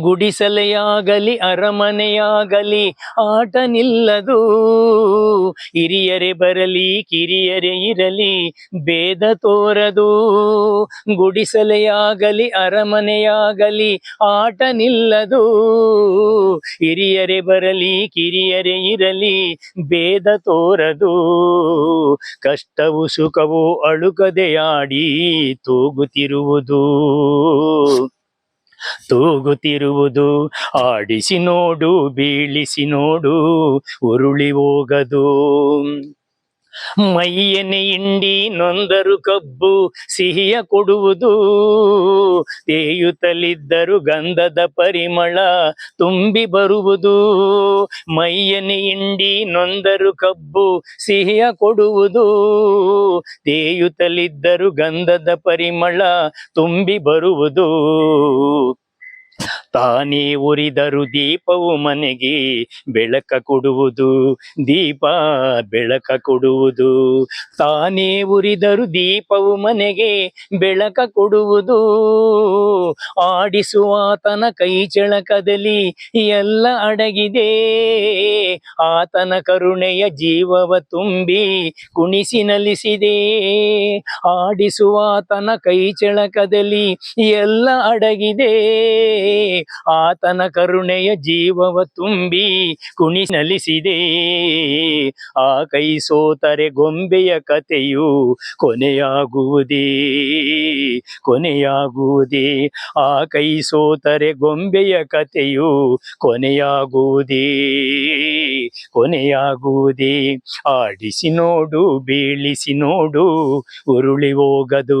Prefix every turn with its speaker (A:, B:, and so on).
A: ಗುಡಿಸಲೆಯಾಗಲಿ, ಅರಮನೆಯಾಗಲಿ, ಆಟ ನಿಲ್ಲದು. ಹಿರಿಯರೇ ಬರಲಿ, ಕಿರಿಯರೆ ಇರಲಿ, ಭೇದ ತೋರದು. ಗುಡಿಸಲೆಯಾಗಲಿ, ಅರಮನೆಯಾಗಲಿ, ಆಟ ನಿಲ್ಲದು. ಹಿರಿಯರೇ ಬರಲಿ, ಕಿರಿಯರೆ ಇರಲಿ, ಭೇದ ತೋರದು. ಕಷ್ಟವು ಸುಖವು ಅಳುಕದೆಯಾಡಿ ತೂಗುತ್ತಿರುವುದು. ತೂಗುತ್ತಿರುವುದು ಆಡಿಸಿ ನೋಡು, ಬೀಳಿಸಿ ನೋಡು, ಉರುಳಿ ಹೋಗದು. ಮೈಯನೆ ಇಂಡಿ ನೊಂದರು ಕಬ್ಬು ಸಿಹಿಯ ಕೊಡುವುದು. ತೇಯುತ್ತಲಿದ್ದರು ಗಂಧದ ಪರಿಮಳ ತುಂಬಿ ಬರುವುದು. ಮೈಯನೆ ಇಂಡಿ ನೊಂದರು ಕಬ್ಬು ಸಿಹಿಯ ಕೊಡುವುದು. ತೇಯುತ್ತಲಿದ್ದರು ಗಂಧದ ಪರಿಮಳ ತುಂಬಿ ಬರುವುದು. ತಾನೇ ಉರಿದರು ದೀಪವು ಮನೆಗೆ ಬೆಳಕ ಕೊಡುವುದು. ದೀಪ ಬೆಳಕ ಕೊಡುವುದು. ತಾನೇ ಉರಿದರು ದೀಪವು ಮನೆಗೆ ಬೆಳಕ ಕೊಡುವುದು. ಆಡಿಸುವಾತನ ಕೈ ಚಳಕದಲ್ಲಿ ಎಲ್ಲ ಅಡಗಿದೆ. ಆತನ ಕರುಣೆಯ ಜೀವವ ತುಂಬಿ ಕುಣಿಸಿ ನಲಿಸಿದೆ. ಆಡಿಸುವಾತನ ಕೈ ಚಳಕದಲ್ಲಿ ಎಲ್ಲ ಅಡಗಿದೆ. ಆತನ ಕರುಣೆಯ ಜೀವವ ತುಂಬಿ ಕುಣಿ ನಲಿಸಿದೆ. ಆ ಕೈ ಸೋತರೆ ಗೊಂಬೆಯ ಕಥೆಯು ಕೊನೆಯಾಗುವುದೇ ಕೊನೆಯಾಗುವುದೇ. ಆ ಕೈ ಸೋತರೆ ಗೊಂಬೆಯ ಕಥೆಯು ಕೊನೆಯಾಗುವುದೇ ಕೊನೆಯಾಗುವುದೇ. ಆಡಿಸಿ ನೋಡು, ಬೀಳಿಸಿ ನೋಡು, ಉರುಳಿ ಹೋಗದು.